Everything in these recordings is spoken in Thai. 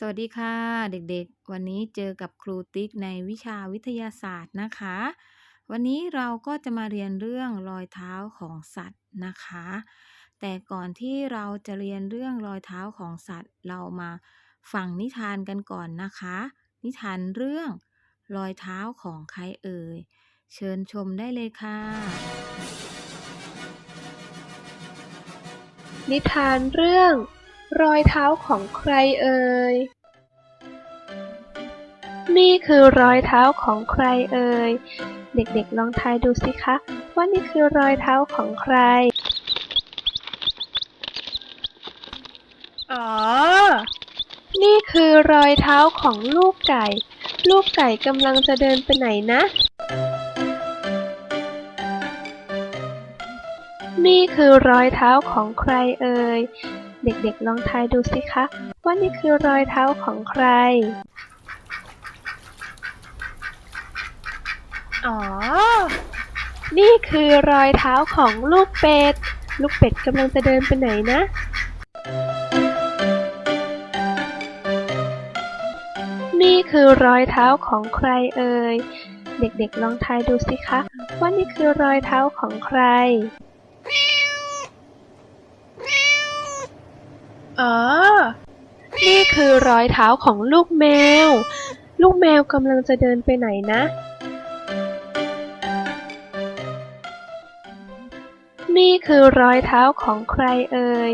สวัสดีค่ะเด็กๆ วันนี้เจอกับครูติ๊กในวิชาวิทยาศาสตร์นะคะ วันนี้เราก็จะมาเรียนเรื่องรอยเท้าของสัตว์นะคะ แต่ก่อนที่เราจะเรียนเรื่องรอยเท้าของสัตว์ เรามาฟังนิทานกันก่อนนะคะ นิทานเรื่องรอยเท้าของใครเอ่ย เชิญชมได้เลยค่ะ นิทานเรื่อง รอยเท้าของใครเอ่ย นี่คือรอยเท้าของใครเอ่ย เด็กๆลองทายดูสิคะ ว่านี่คือรอยเท้าของใคร อ๋อ นี่คือรอยเท้าของลูกไก่ ลูกไก่กำลังจะเดินไปไหนนะนี่คือรอยเท้าของใครเอ่ย เด็กๆลองทายดูสิคะว่านี่คือรอยเท้าของใคร อ๋อ นี่คือรอยเท้าของลูกเป็ด ลูกเป็ดกำลังจะเดินไปไหนนะนี่คือรอยเท้าของใครเอ่ย เด็กๆลองทายดูสิคะ ว่านี่คือรอยเท้าของใคร อ๋อ นี่คือรอยเท้าของลูกแมว ลูกแมวกำลังจะเดินไปไหนนะ นี่คือรอยเท้าของใครเอ่ย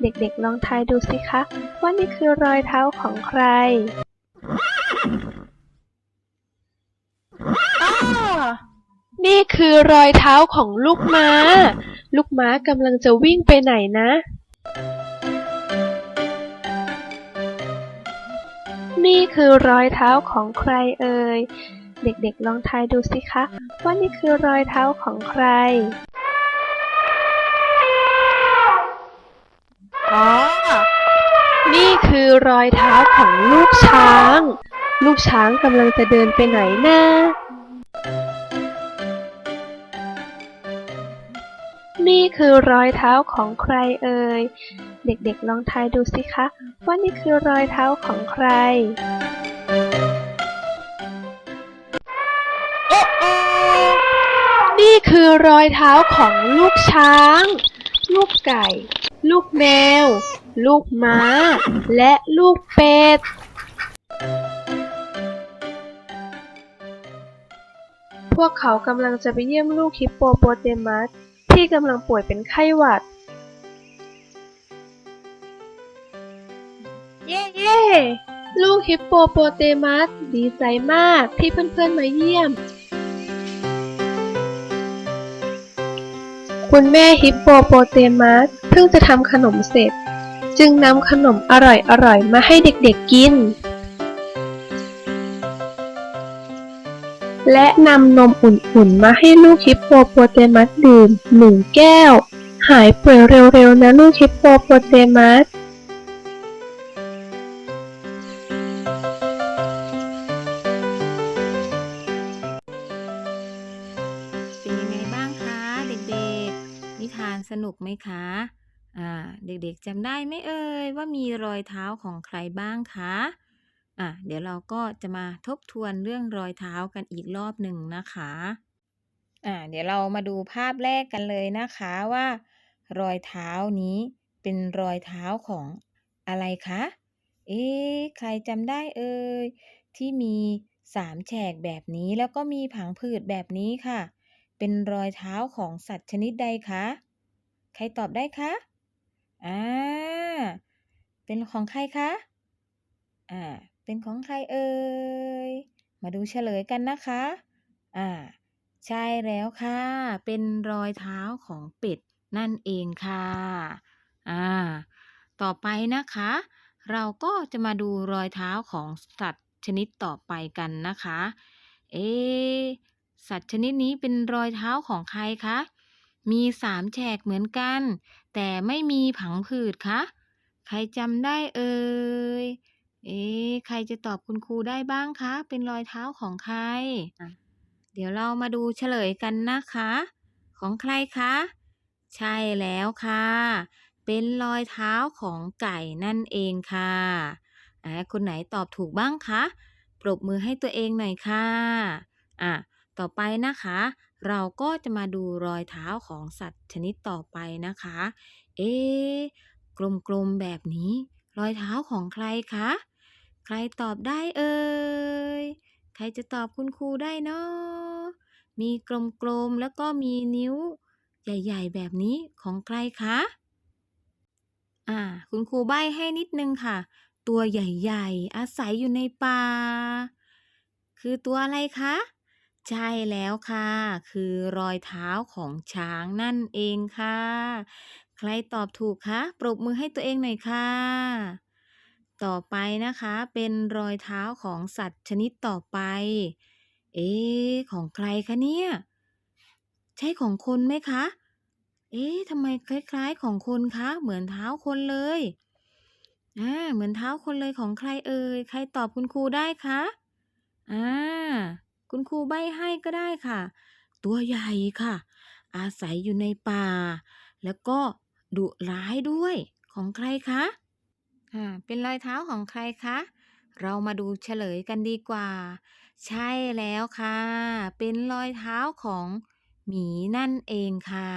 เด็กๆลองทายดูสิคะ ว่านี่คือรอยเท้าของใครอ้อนี่คือรอยเท้าของลูกม้า ลูกม้ากำลังจะวิ่งไปไหนนะ นี่คือรอยเท้าของใครเอ่ย เด็กๆลองทายดูสิคะ ว่านี่คือรอยเท้าของใคร อ๋อ นี่คือรอยเท้าของลูกช้าง ลูกช้างกำลังจะเดินไปไหนนะ นี่คือรอยเท้าของใครเอ่ย เด็กๆลองทายดูสิคะ ว่านี่คือรอยเท้าของใครโอ้โอนี่คือรอยเท้าของลูกช้าง ลูกไก่ ลูกแมว ลูกม้า และลูกเป็ด พวกเขากำลังจะไปเยี่ยมลูกฮิปโปโปเตมัส ที่กำลังป่วยเป็นไข้หวัด เย้เย้ลูกฮิปโปโปเตมัสดีใจมากที่เพื่อนๆมาเยี่ยม คุณแม่ฮิปโปโปเตมัสเพิ่งจะทำขนมเสร็จ จึงนำขนมอร่อยๆมาให้เด็กๆกิน และนำนมอุ่นๆ มาให้ลูกฮิปโปโปเตมัสดื่มหนึ่งแก้ว หายป่วยเร็วๆ นะลูกฮิปโปโปเตมัสเป็นยังไงบ้างคะเด็กๆ นิทานสนุกไหมคะ อ่า เด็กๆจำได้ไหมเอ่ยว่ามีรอยเท้าของใครบ้างคะ อะเดี๋ยวเราก็จะมาทบทวนเรื่องรอยเท้ากันอีกรอบหนึ่งนะคะอ่าเดี๋ยวเรามาดูภาพแรกกันเลยนะคะว่า รอยเท้านี้เป็นรอยเท้าของอะไรคะ เอ๊ะใครจำได้เอ่ยที่มีสามแฉกแบบนี้แล้วก็มีผังผืดแบบนี้ค่ะ เป็นรอยเท้าของสัตว์ชนิดใดคะ ใครตอบได้คะอ่าเป็นของใครคะอ่า เป็นของใครเอ่ย มาดูเฉลยกันนะคะ อ่า ใช่แล้วค่ะ เป็นรอยเท้าของเป็ดนั่นเองค่ะ อ่า ต่อไปนะคะ เราก็จะมาดูรอยเท้าของสัตว์ชนิดต่อไปกันนะคะ เอ๊สัตว์ชนิดนี้เป็นรอยเท้าของใครคะ มีสามแฉกเหมือนกัน แต่ไม่มีผังผืดคะ ใครจำได้เอ่ย เอ๊ะใครจะตอบคุณครูได้บ้างคะ เป็นรอยเท้าของใคร อะ เดี๋ยวเรามาดูเฉลยกันนะคะ ของใครคะ ใช่แล้วค่ะ เป็นรอยเท้าของไก่นั่นเองค่ะอ่าคนไหนตอบถูกบ้างคะ ปรบมือให้ตัวเองหน่อยค่ะอะ ต่อไปนะคะ เราก็จะมาดูรอยเท้าของสัตว์ชนิดต่อไปนะคะ เอ๊ะกลมๆแบบนี้ รอยเท้าของใครคะ ใครตอบได้เอ่ย ใครจะตอบคุณครูได้เนาะมีกลมๆ แล้วก็มีนิ้ว ใหญ่ๆ แบบนี้ของใครคะ อ่า คุณครูใบ้ให้นิดนึงค่ะ ตัวใหญ่ๆ อาศัยอยู่ในป่า คือตัวอะไรคะ ใช่แล้วค่ะ คือรอยเท้าของช้างนั่นเองค่ะ ใครตอบถูกคะ ปรบมือให้ตัวเองหน่อยค่ะ ต่อไปนะคะ เป็นรอยเท้าของสัตว์ชนิดต่อไป เอ๊ะของใครคะเนี่ย ใช่ของคนไหมคะ เอ๊ะทำไมคล้าย ๆ ของคนคะ เหมือนเท้าคนเลยอ่าเหมือนเท้าคนเลยของใครเอ่ยใครตอบคุณครูได้คะอ่าคุณครูใบ้ให้ก็ได้ค่ะ ตัวใหญ่ค่ะ อาศัยอยู่ในป่า แล้วก็ดุร้ายด้วยของใครคะ อ่า เป็นรอยเท้าของใครคะ เรามาดูเฉลยกันดีกว่า ใช่แล้วค่ะ เป็นรอยเท้าของหมีนั่นเองค่ะ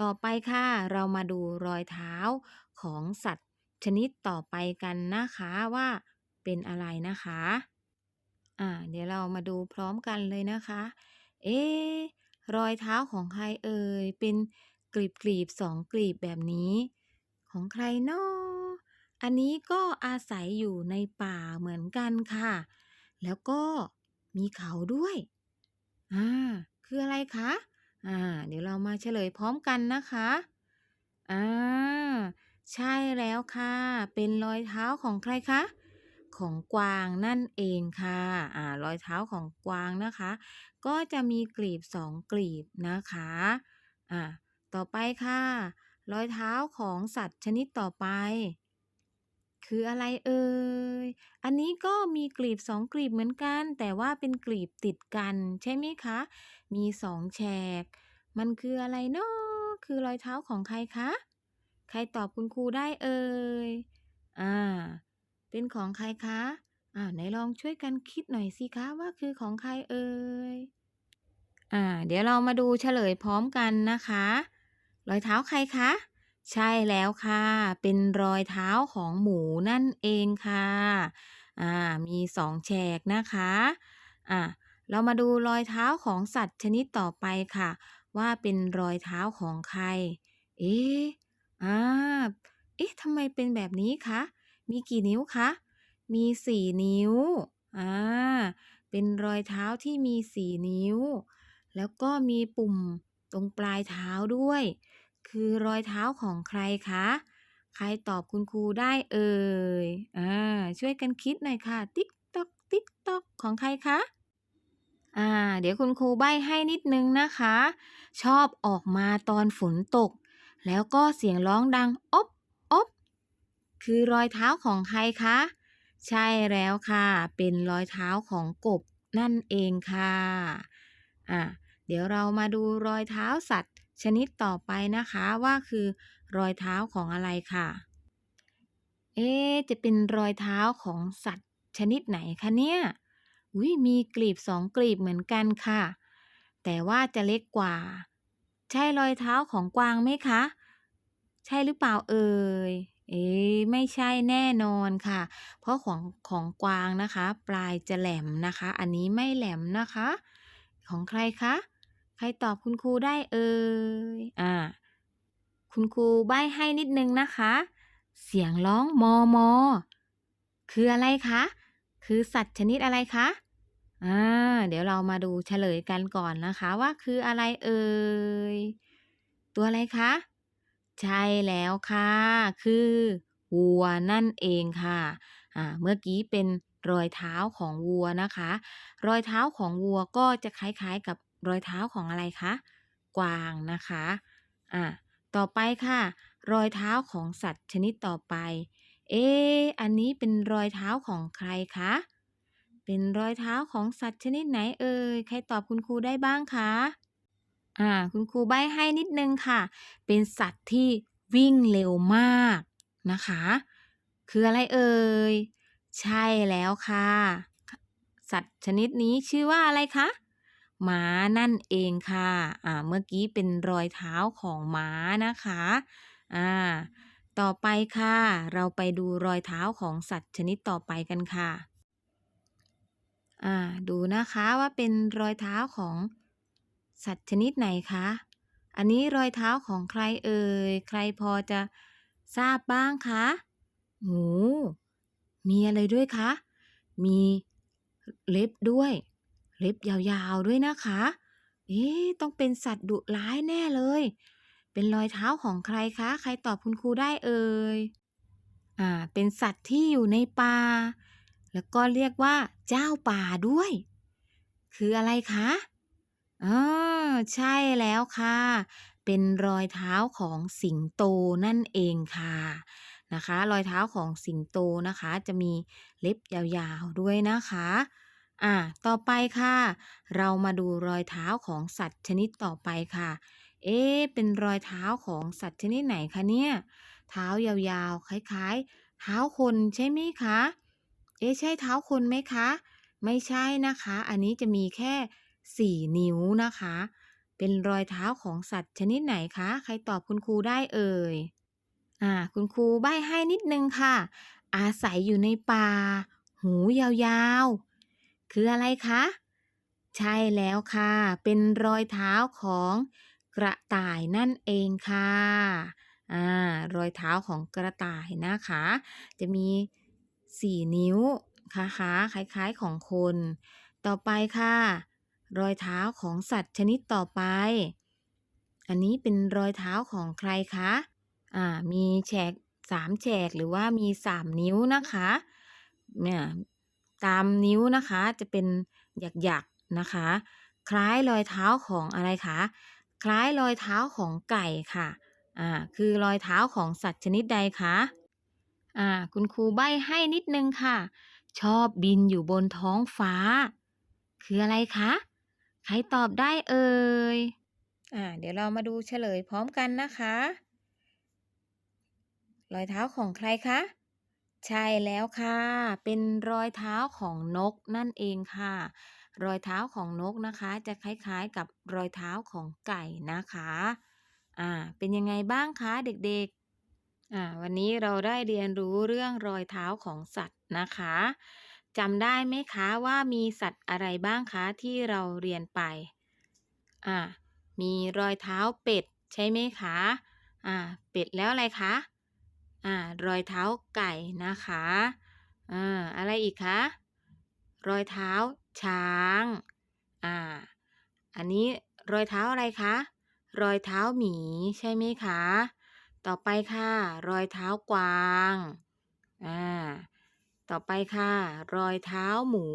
ต่อไปค่ะ เรามาดูรอยเท้าของสัตว์ชนิดต่อไปกันนะคะว่าเป็นอะไรนะคะ อ่า เดี๋ยวเรามาดูพร้อมกันเลยนะคะ เอ๊ะรอยเท้าของใครเอ่ย เป็นกลีบกลีบสองกลีบแบบนี้ ของใครนาะ อันนี้ก็อาศัยอยู่ในป่าเหมือนกันค่ะ แล้วก็มีเขาด้วย อ่า คืออะไรคะ อ่า เดี๋ยวเรามาเฉลยพร้อมกันนะคะ อ่า ใช่แล้วค่ะ เป็นรอยเท้าของใครคะ ของกวางนั่นเองค่ะ อ่า รอยเท้าของกวางนะคะ ก็จะมีกลีบสองกลีบนะคะ อ่า ต่อไปค่ะ รอยเท้าของสัตว์ชนิดต่อไป คืออะไรเอ่ย อันนี้ก็มีกลีบสองกลีบเหมือนกัน แต่ว่าเป็นกลีบติดกัน ใช่ไหมคะ มีสองแฉก มันคืออะไรเนาะคือรอยเท้าของใครคะ ใครตอบคุณครูได้เอ่ย อ่า เป็นของใครคะอ่าไหนลองช่วยกันคิดหน่อยสิคะว่าคือของใครเอ่ย อ่า เดี๋ยวเรามาดูเฉลยพร้อมกันนะคะ รอยเท้าใครคะ ใช่แล้วค่ะ เป็นรอยเท้าของหมูนั่นเองค่ะ อ่า มีสองแฉกนะคะ อ่าเรามาดูรอยเท้าของสัตว์ชนิดต่อไปค่ะ ว่าเป็นรอยเท้าของใคร เอ๊ะอ่า เอ๊ะทำไมเป็นแบบนี้คะ มีกี่นิ้วคะ มีสี่นิ้ว อ่า เป็นรอยเท้าที่มีสี่นิ้ว แล้วก็มีปุ่มตรงปลายเท้าด้วย คือรอยเท้าของใครคะ ใครตอบคุณครูได้เอ่ย อ่า ช่วยกันคิดหน่อยค่ะ ติ๊กตอก ติ๊กตอก ของใครคะ อ่า เดี๋ยวคุณครูใบ้ให้นิดนึงนะคะ ชอบออกมาตอนฝนตก แล้วก็เสียงร้องดังอบอบคือรอยเท้าของใครคะ ใช่แล้วค่ะ เป็นรอยเท้าของกบนั่นเองค่ะ อ่าเดี๋ยวเรามาดูรอยเท้าสัตว์ ชนิดต่อไปนะคะว่าคือรอยเท้าของอะไรค่ะ เอ๊จะเป็นรอยเท้าของสัตว์ชนิดไหนคะเนี่ยอุ้ยมีกลีบสองกลีบเหมือนกันค่ะ แต่ว่าจะเล็กกว่า ใช่รอยเท้าของกวางไหมคะ ใช่หรือเปล่าเอ่ยเอ๊ไม่ใช่แน่นอนค่ะ เพราะของของกวางนะคะ ปลายจะแหลมนะคะ อันนี้ไม่แหลมนะคะ ของใครคะ ใครตอบคุณครูได้เอ่ย อ่า คุณครูใบ้ให้นิดนึงนะคะ เสียงร้องมอมอ คืออะไรคะ คือสัตว์ชนิดอะไรคะ อ่า เดี๋ยวเรามาดูเฉลยกันก่อนนะคะว่าคืออะไรเอ่ย ตัวอะไรคะ ใช่แล้วค่ะ คือวัวนั่นเองค่ะ อ่า เมื่อกี้เป็นรอยเท้าของวัวนะคะ รอยเท้าของวัวก็จะคล้ายๆกับ รอยเท้าของอะไรคะ กวางนะคะ อ่าต่อไปค่ะ รอยเท้าของสัตว์ชนิดต่อไป เอ๊อันนี้เป็นรอยเท้าของใครคะ เป็นรอยเท้าของสัตว์ชนิดไหนเอ่ย ใครตอบคุณครูได้บ้างคะ อ่า คุณครูใบ้ให้นิดนึงค่ะ เป็นสัตว์ที่วิ่งเร็วมากนะคะ คืออะไรเอ่ย ใช่แล้วค่ะ สัตว์ชนิดนี้ชื่อว่าอะไรคะ มานั่นเองค่ะอ่าเมื่อกี้เป็นรอยเท้าของหมานะคะอ่าต่อไปค่ะ เราไปดูรอยเท้าของสัตว์ชนิดต่อไปกันค่ะอ่าดูนะคะว่าเป็นรอยเท้าของสัตว์ชนิดไหนคะ อันนี้รอยเท้าของใครเอ่ย ใครพอจะทราบบ้างคะหูมีอะไรด้วยคะ มีเล็บด้วย เล็บยาวๆด้วยนะคะ เอ๊ะต้องเป็นสัตว์ดุร้ายแน่เลย เป็นรอยเท้าของใครคะ ใครตอบคุณครูได้เอ่ย อ่า เป็นสัตว์ที่อยู่ในป่า แล้วก็เรียกว่า เจ้าป่าด้วย คืออะไรคะอ๋อใช่แล้วค่ะ เป็นรอยเท้าของสิงโตนั่นเองค่ะนะคะ รอยเท้าของสิงโตนะคะ จะมีเล็บยาวๆด้วยนะคะ อ่า ต่อไปค่ะ เรามาดูรอยเท้าของสัตว์ชนิดต่อไปค่ะ เอ๊ะเป็นรอยเท้าของสัตว์ชนิดไหนคะเนี่ย เท้ายาวๆ คล้ายๆ เท้าคนใช่ไหมคะ เอ๊ะใช่เท้าคนไหมคะ ไม่ใช่นะคะ อันนี้จะมีแค่สี่นิ้วนะคะ เป็นรอยเท้าของสัตว์ชนิดไหนคะ ใครตอบคุณครูได้เอ่ย อ่า คุณครูใบ้ให้นิดนึงค่ะ อาศัยอยู่ในป่า หูยาวๆ คืออะไรคะ ใช่แล้วค่ะ เป็นรอยเท้าของกระต่ายนั่นเองค่ะอ่ารอยเท้าของกระต่ายนะคะ จะมีสี่นิ้วนะคะคล้ายๆของคน ต่อไปค่ะ รอยเท้าของสัตว์ชนิดต่อไป อันนี้เป็นรอยเท้าของใครคะอ่ามีแฉกสามแฉกหรือว่ามีสามนิ้วนะคะเนี่ย ตามนิ้วนะคะจะเป็นหยักๆนะคะ คล้ายรอยเท้าของอะไรคะคล้ายรอยเท้าของไก่ค่ะอ่าคือรอยเท้าของสัตว์ชนิดใดคะอ่าคุณครูใบ้ให้นิดนึงค่ะ ชอบบินอยู่บนท้องฟ้า คืออะไรคะใครตอบได้เอ่ยอ่าเดี๋ยวเรามาดูเฉลยพร้อมกันนะคะ รอยเท้าของใครคะ ใช่แล้วค่ะ เป็นรอยเท้าของนกนั่นเองค่ะ รอยเท้าของนกนะคะ จะคล้ายๆกับรอยเท้าของไก่นะคะ อ่า เป็นยังไงบ้างคะเด็กๆ อ่า วันนี้เราได้เรียนรู้เรื่องรอยเท้าของสัตว์นะคะจำได้ไหมคะว่ามีสัตว์อะไรบ้างคะที่เราเรียนไป อ่า มีรอยเท้าเป็ดใช่ไหมคะ อ่า เป็ดแล้วอะไรคะ อ่ารอยเท้าไก่นะคะอ่าอะไรอีกคะรอยเท้าช้างอ่าอันนี้รอยเท้าอะไรคะรอยเท้าหมีใช่ไหมคะ ต่อไปค่ะ รอยเท้ากวางอ่าต่อไปค่ะ รอยเท้าหมู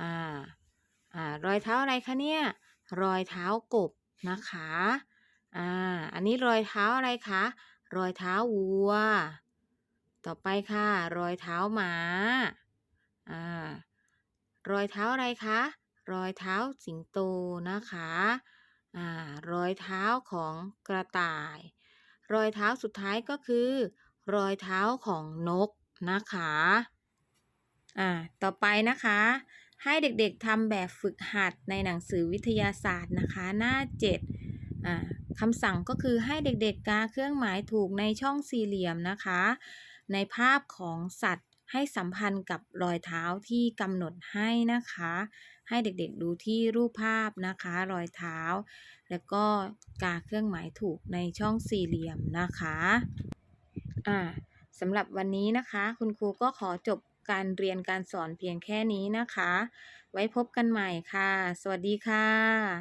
อ่าอ่ารอยเท้าอะไรคะเนี่ยรอยเท้ากบนะคะอ่าอันนี้รอยเท้าอะไรคะ รอยเท้าวัว ต่อไปค่ะ รอยเท้าหมาอ่ารอยเท้าอะไรคะ รอยเท้าสิงโตนะคะอ่ารอยเท้าของกระต่าย รอยเท้าสุดท้ายก็คือ รอยเท้าของนกนะคะอ่าต่อไปนะคะ ให้เด็กๆทำแบบฝึกหัดในหนังสือวิทยาศาสตร์นะคะ หน้า7อ่า คำสั่งก็คือให้เด็กๆกาเครื่องหมายถูกในช่องสี่เหลี่ยมนะคะ ในภาพของสัตว์ให้สัมพันธ์กับรอยเท้าที่กำหนดให้นะคะ ให้เด็กๆดูที่รูปภาพนะคะ รอยเท้า แล้วก็กาเครื่องหมายถูกในช่องสี่เหลี่ยมนะคะอ่าสำหรับวันนี้นะคะ คุณครูก็ขอจบการเรียนการสอนเพียงแค่นี้นะคะ ไว้พบกันใหม่ค่ะ สวัสดีค่ะ